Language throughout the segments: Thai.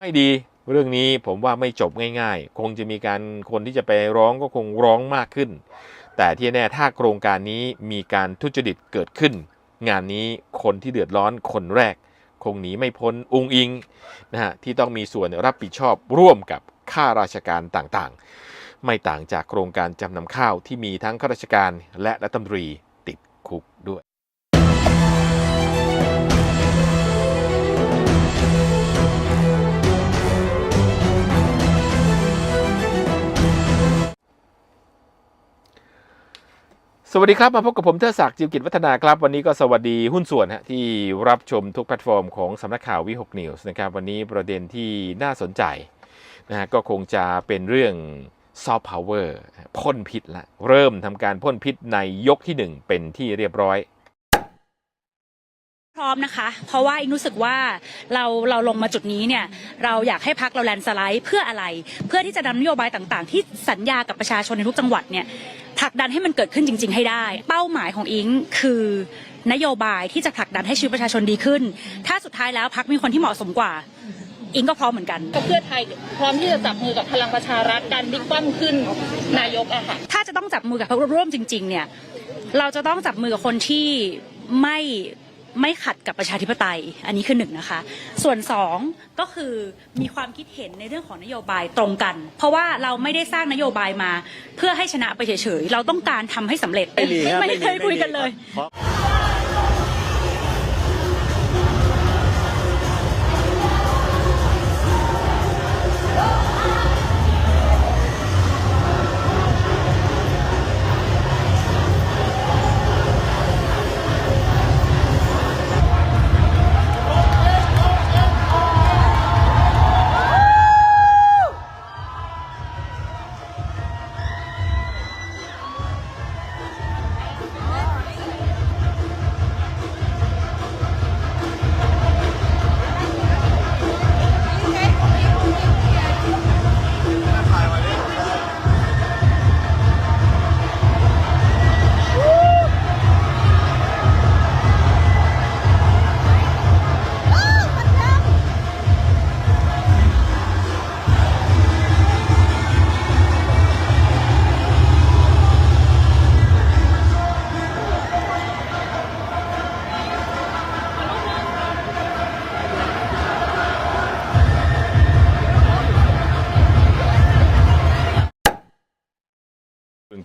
ไม่ดีเรื่องนี้ผมว่าไม่จบง่ายๆ คงจะมีการคนที่จะไปร้องก็คงร้องมากขึ้น แต่ที่แน่ถ้าโครงการนี้มีการทุจริตเกิดขึ้น งานนี้คนที่เดือดร้อนคนแรก คงหนีไม่พ้นอุงอิงนะฮะที่ต้องมีส่วนรับผิดชอบร่วมกับข้าราชการต่างๆ ไม่ต่างจากโครงการจำนำข้าวที่มีทั้งข้าราชการและรัฐมนตรีติดคุกด้วย สวัสดีครับ มาพบกับผมเทอศักดิ์จิวกิจวัฒนาครับ วันนี้ก็สวัสดีหุ้นส่วนฮะที่รับชมทุกแพลตฟอร์มของสำนักข่าววิหกนิวส์นะครับวันนี้ประเด็นที่น่าสนใจนะฮะก็คงจะเป็นเรื่องซอฟต์พาวเวอร์พ่นพิษละ เริ่มทำการพ่นพิษในยกที่ 1 เป็นที่เรียบร้อย พร้อมนะคะ เพราะว่าอิงรู้สึกว่าเราเราลงมาจุดนี้เนี่ยเราอยากให้พักเราแลนด์สไลด์เพื่ออะไร เพื่อที่จะนำนโยบายต่างๆ ที่สัญญากับประชาชนในทุกจังหวัดเนี่ยผลักดันให้มันเกิดขึ้นจริง ๆ ให้ได้ เป้าหมายของอิงคือนโยบายที่จะผลักดันให้ชีวิตประชาชนดีขึ้น ถ้าสุดท้ายแล้วพักมีคนที่เหมาะสมกว่า อิงก็พร้อมเหมือนกัน กับเพื่อไทยพร้อมที่จะจับมือกับพลังประชารัฐการบิ๊กป้อมขึ้นนายกอะค่ะถ้าจะต้องจับมือกับพรรคร่วมจริง ๆ เนี่ยเราจะต้องจับมือกับคนที่ไม่ ไม่ขัดกับประชาธิปไตย อันนี้คือหนึ่งนะคะ ส่วนสองก็คือมีความคิดเห็นในเรื่องของนโยบายตรงกัน เพราะว่าเราไม่ได้สร้างนโยบายมา เพื่อให้ชนะไปเฉยๆ เราต้องการทำให้สำเร็จไม่มีครับไม่เคยคุยกันเลย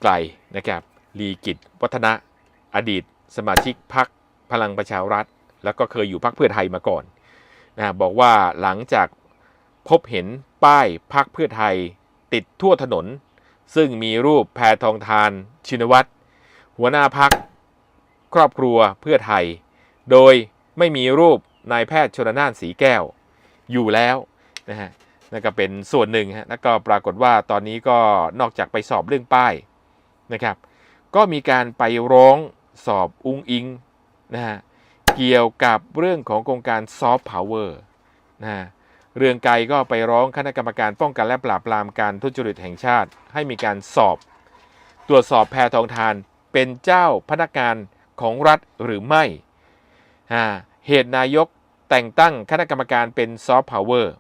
ไกลนะครับลีกิจวัฒนะอดีต สมาชิกพักพลังประชารัฐ แล้วก็เคยอยู่พักเพื่อไทยมาก่อนนะบอกว่าหลังจากพบเห็นป้ายพักเพื่อไทยติดทั่วถนน ซึ่งมีรูปแพทองทานชินวัตรหัวหน้าพักครอบครัวเพื่อไทย โดยไม่มีรูปนายแพทย์ชนน่านสีแก้ว อยู่แล้วนะฮะนั่นก็เป็นส่วนหนึ่งฮะแล้วก็ปรากฏว่าตอนนี้ก็นอกจากไปสอบเรื่องป้าย นะครับ ก็มีการไปร้องสอบอุ้งอิงนะฮะเกี่ยวกับเรื่องของโครงการซอฟต์พาวเวอร์นะฮะเรืองไกรก็ไปร้องคณะกรรมการป้องกันและปราบปรามการทุจริตแห่งชาติ ให้มีการสอบ ตรวจสอบแพทองทานเป็นเจ้าพนักงานของรัฐหรือไม่ เหตุนายกแต่งตั้งคณะกรรมการเป็นซอฟต์พาวเวอร์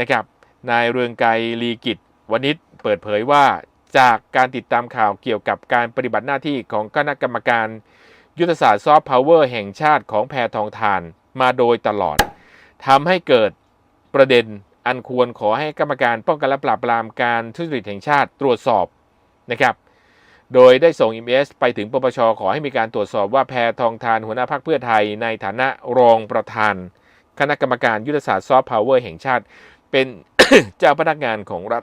นะครับ นายเรืองไกรลีกิจวณิชเปิดเผยว่า จากการติดตามข่าวเกี่ยวกับการปฏิบัติหน้าที่ของคณะกรรมการ ยุทธศาสตร์ซอฟต์พาวเวอร์แห่งชาติของแพทองทานมาโดยตลอดทำให้เกิดประเด็นอันควรขอให้กรรมการป้องกันและปราบปรามการทุจริตแห่งชาติตรวจสอบนะครับ โดยได้ส่ง MS ไปถึงปปชขอให้มีการตรวจสอบว่าแพทองทานหัวหน้าพรรคเพื่อไทย ในฐานะรองประธาน คณะกรรมการยุทธศาสตร์ซอฟต์พาวเวอร์แห่งชาติ เป็นเจ้าพนักงานของรัฐ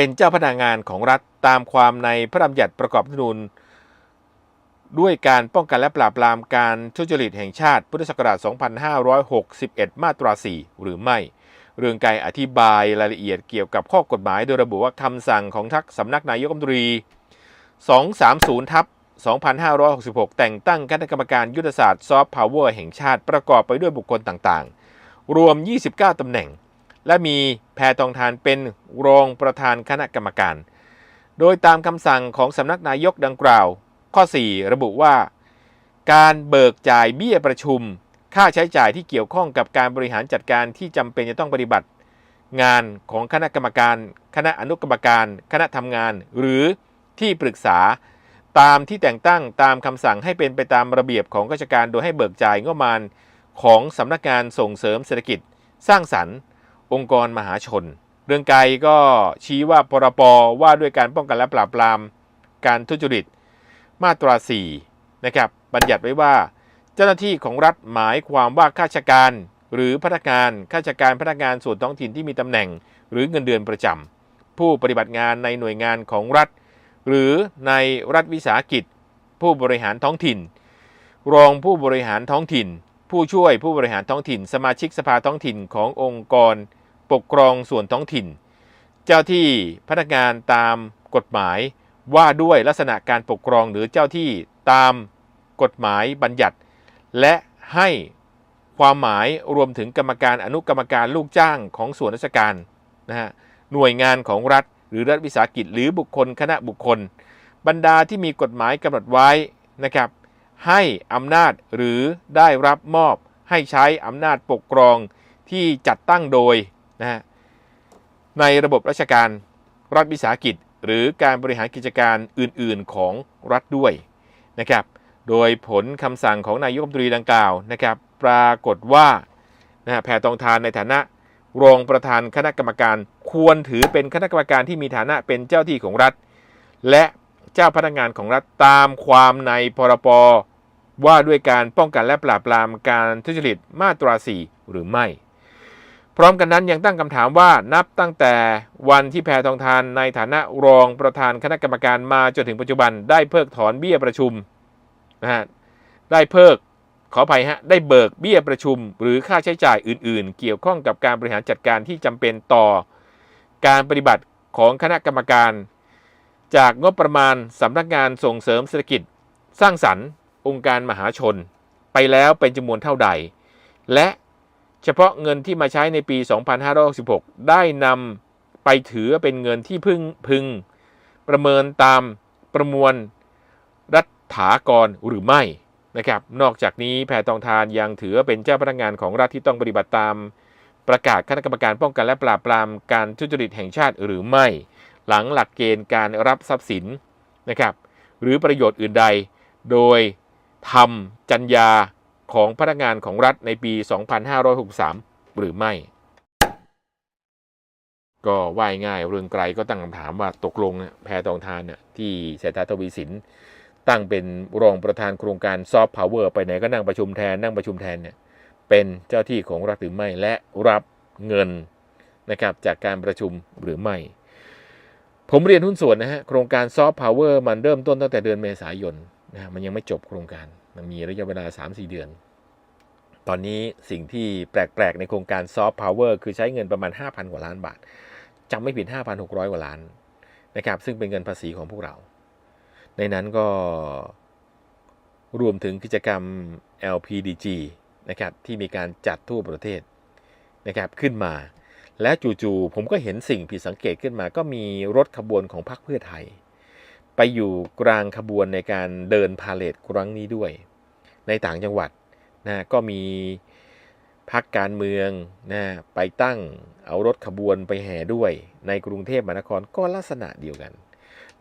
เป็นเจ้าพนักงานของรัฐตามความในพระราชบัญญัติประกอบรัฐธรรมนูญด้วยการป้องกันและปราบปรามการทุจริตแห่งชาติพุทธศักราช 2561 มาตรา 4 หรือไม่ เรื่องไกรอธิบายรายละเอียดเกี่ยวกับข้อกฎหมายโดยระบุว่าคำสั่งของทักสำนักนายกรัฐมนตรี 230 ทับ 2566 แต่งตั้งคณะกรรมการยุทธศาสตร์ซอฟต์พาวเวอร์แห่งชาติประกอบไปด้วยบุคคลต่างๆ รวม 29 ตำแหน่ง และมีแพทองทานเป็นรองประธานคณะกรรมการ โดยตามคำสั่งของสำนักนายกดังกล่าว ข้อ 4 ระบุว่า การเบิกจ่ายเบี้ยประชุม ค่าใช้จ่ายที่เกี่ยวข้องกับการบริหารจัดการที่จำเป็นจะต้องปฏิบัติ งานของคณะกรรมการ คณะอนุกรรมการ คณะทำงาน หรือที่ปรึกษาตามที่แต่งตั้งตามคำสั่งให้เป็นไปตามระเบียบของราชการโดยให้เบิกจ่ายงบประมาณของสำนักงานส่งเสริมเศรษฐกิจ สร้างสรรค์ องค์กรมหาชน เรื่องไกรก็ชี้ว่าพรปว่าด้วยการป้องกันและปราบปรามการทุจริต มาตรา4นะครับบัญญัติไว้ว่า เจ้าหน้าที่ของรัฐหมายความว่าข้าราชการ หรือพนักงานข้าราชการพนักงานส่วนท้องถิ่นที่มีตำแหน่ง หรือเงินเดือนประจำผู้ปฏิบัติงานในหน่วยงานของรัฐ หรือในรัฐวิสาหกิจ ผู้บริหารท้องถิ่น รองผู้บริหารท้องถิ่น ผู้ช่วยผู้บริหารท้องถิ่น สมาชิกสภาท้องถิ่นขององค์กร ปกครองส่วนท้องถิ่น เจ้าที่พนักงานตามกฎหมายว่าด้วยลักษณะการปกครองหรือเจ้าที่ตามกฎหมายบัญญัติ และให้ความหมายรวมถึงกรรมการอนุกรรมการลูกจ้างของส่วนราชการนะฮะหน่วยงานของรัฐ หรือรัฐวิสาหกิจ หรือบุคคลคณะบุคคล บรรดาที่มีกฎหมายกำหนดไว้นะครับให้อำนาจหรือได้รับมอบให้ใช้อำนาจปกครองที่จัดตั้งโดย นะฮะในระบบราชการรัฐวิสาหกิจ หรือการบริหารกิจการอื่นๆของรัฐด้วยนะครับ โดยผลคำสั่งของนายกรัฐมนตรีดังกล่าวนะครับ ปรากฏว่านะแพทองทานในฐานะรองประธานคณะกรรมการควรถือเป็นคณะกรรมการที่มีฐานะเป็นเจ้าที่ของรัฐ และเจ้าพนักงานของรัฐตามความในพรปว่าด้วยการป้องกันและปราบปรามการทุจริตมาตรา 4 หรือไม่ พร้อมกันนั้นยังตั้งคำถามว่านับตั้งแต่วันที่แพทองทานในฐานะรองประธานคณะกรรมการมาจนถึงปัจจุบันได้เพิกถอนเบี้ยประชุมนะฮะได้เพิกขออภัยฮะได้เบิกเบี้ยประชุม หรือค่าใช้จ่ายอื่น ๆ เกี่ยวข้องกับการบริหารจัดการที่จำเป็นต่อ การปฏิบัติของคณะกรรมการ จากงบประมาณสำนักงานส่งเสริมเศรษฐกิจ สร้างสรรค์ องค์การมหาชน ไปแล้วเป็นจำนวนเท่าใด และ เฉพาะเงินที่มาใช้ในปี 2566 ได้นำไปถือเป็นเงินที่พึ่งพึง ประเมินตามประมวลรัฐากรหรือไม่นะครับ นอกจากนี้แพทองทานยังถือเป็นเจ้าพนักงานของรัฐที่ต้องปฏิบัติตาม ประกาศคณะกรรมการป้องกันและปราบปรามการทุจริตแห่งชาติหรือไม่ หลังหลักเกณฑ์การรับทรัพย์สินนะครับ หรือประโยชน์อื่นใด โดยทำจัญญา ของพนักงานของรัฐในปี 2563 หรือไม่ ก็ว่ายง่ายเรื่องไกลก็ตั้งคำถามว่าตกลงนะแพทองทานเนี่ยที่เศรษฐาทวีสิน ตั้งเป็นรองประธานโครงการซอฟต์พาวเวอร์ไปไหนก็นั่งประชุมแทนนั่งประชุมแทนเนี่ยเป็นเจ้าที่ของรัฐหรือไม่และรับเงินนะครับจากการประชุมหรือไม่ ผมเรียนหุ้นส่วนนะฮะโครงการซอฟต์พาวเวอร์มันเริ่มต้นตั้งแต่เดือนเมษายนนะมันยังไม่จบโครงการ มันมีระยะเวลา 3-4 เดือน ตอนนี้สิ่งที่แปลก ๆ ในโครงการซอฟต์พาวเวอร์คือใช้เงินประมาณ 5,000 กว่าล้านบาทจำไม่ผิด 5,600 กว่าล้านนะครับซึ่งเป็นเงินภาษีของพวกเรา ในนั้นก็รวมถึงกิจกรรม LPDG นะครับที่มีการจัดทั่วประเทศนะครับขึ้นมา และจู่ๆผมก็เห็นสิ่งผิดสังเกตขึ้นมา ก็มีรถขบวนของพรรคเพื่อไทย ไปอยู่กลางขบวนในการเดินพาเลทครั้งนี้ด้วย ในต่างจังหวัดนะก็มีพักการเมืองนะไปตั้งเอารถขบวนไปแห่ด้วยในกรุงเทพมหานครก็ลักษณะเดียวกัน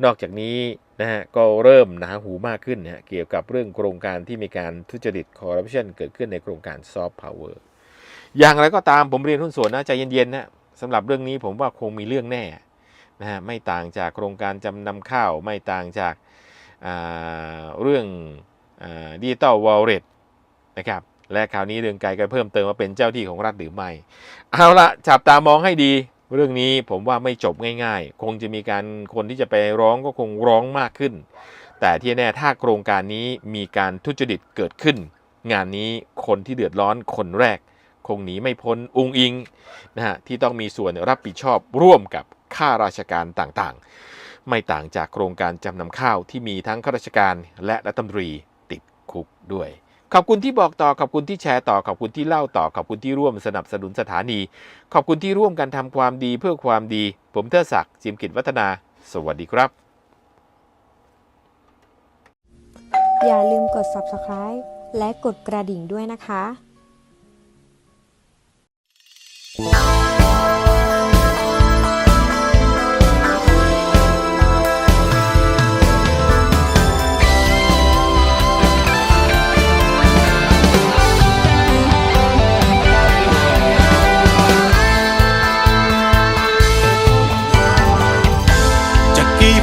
นอกจากนี้นะฮะก็เริ่มหนาหูมากขึ้นนะฮะเกี่ยวกับเรื่องโครงการที่มีการทุจริตคอร์รัปชันเกิดขึ้นในโครงการซอฟต์พาวเวอร์อย่างไรก็ตามผมเรียนหุ้นส่วนนะใจเย็นๆนะสำหรับเรื่องนี้ผมว่าคงมีเรื่องแน่ นะฮะไม่ต่างจากโครงการจำนำข้าว ไม่ต่างจากาเรื่องดิจิตอลวอลเล็ตนะครับและคราวนี้เรื่องไกลก็เพิ่มเติมว่าเป็นเจ้าที่ของรัฐหรือไม่ เอาละจับตามองให้ดี เรื่องนี้ผมว่าไม่จบง่ายๆ คงจะมีการคนที่จะไปร้องก็คงร้องมากขึ้น แต่ที่แน่ถ้าโครงการนี้มีการทุจริตเกิดขึ้น งานนี้คนที่เดือดร้อนคนแรก คงหนีไม่พ้นอุงอิงนะฮะที่ต้องมีส่วนรับผิดชอบร่วมกับ ข้าราชการต่างๆ ไม่ต่างจากโครงการจำนำข้าวที่มีทั้งข้าราชการและรัฐมนตรีติดคุกด้วยขอบคุณที่บอกต่อ ขอบคุณที่แชร์ต่อ ขอบคุณที่เล่าต่อ ขอบคุณที่ร่วมสนับสนุนสถานี ขอบคุณที่ร่วมกันทำความดีเพื่อความดี ผมเทอศักดิ์จิมกิจวัฒนา สวัสดีครับ อย่าลืมกด subscribe และกดกระดิ่งด้วยนะคะ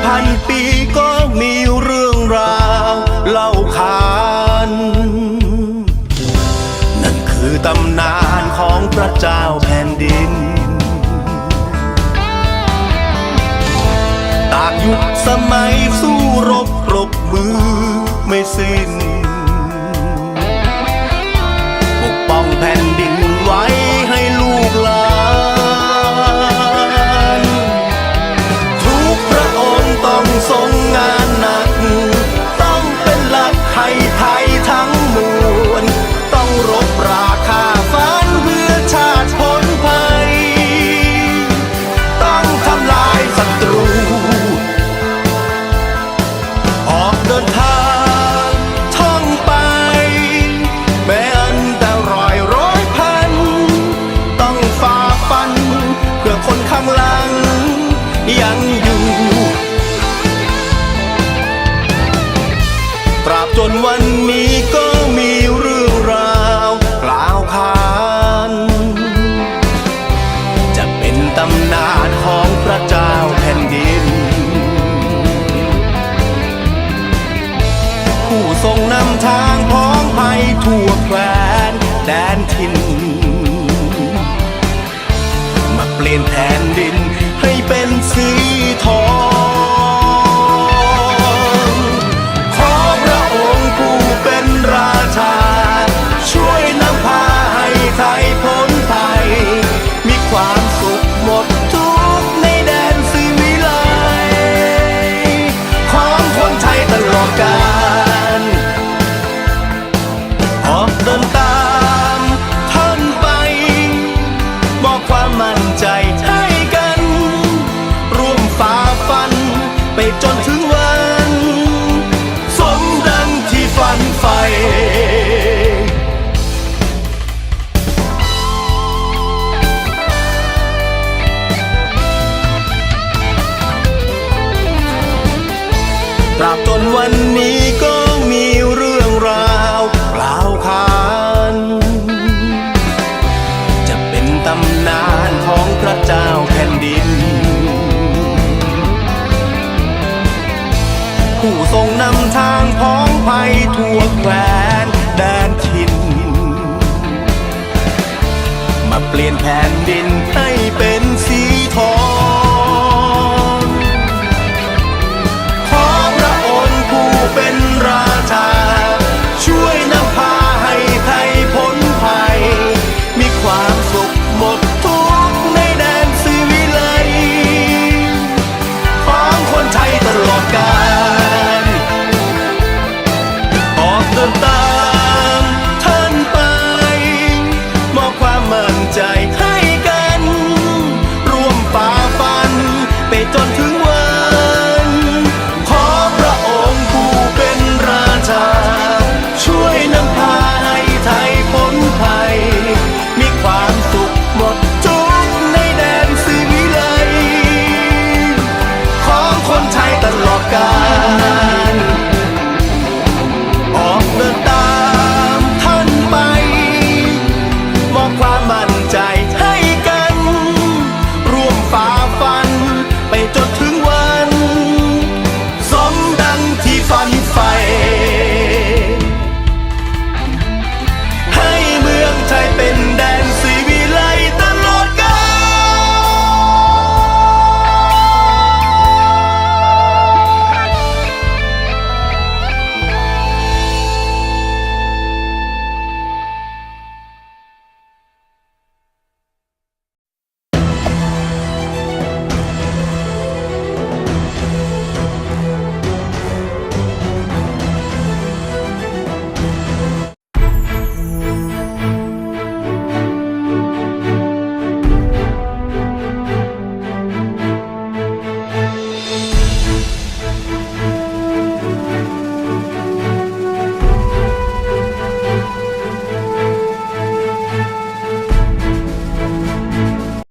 พันปีก็มีเรื่องราวเล่าขานนั่นคือตำนานของพระเจ้าแผ่นดิน ตากยุคสมัยสู้รบ ฝัน เพื่อคนข้างหลัง ยังอยู่ ตราบจนวันนี้ ลี่ยนแผ่นดินให้เป็นสี and then.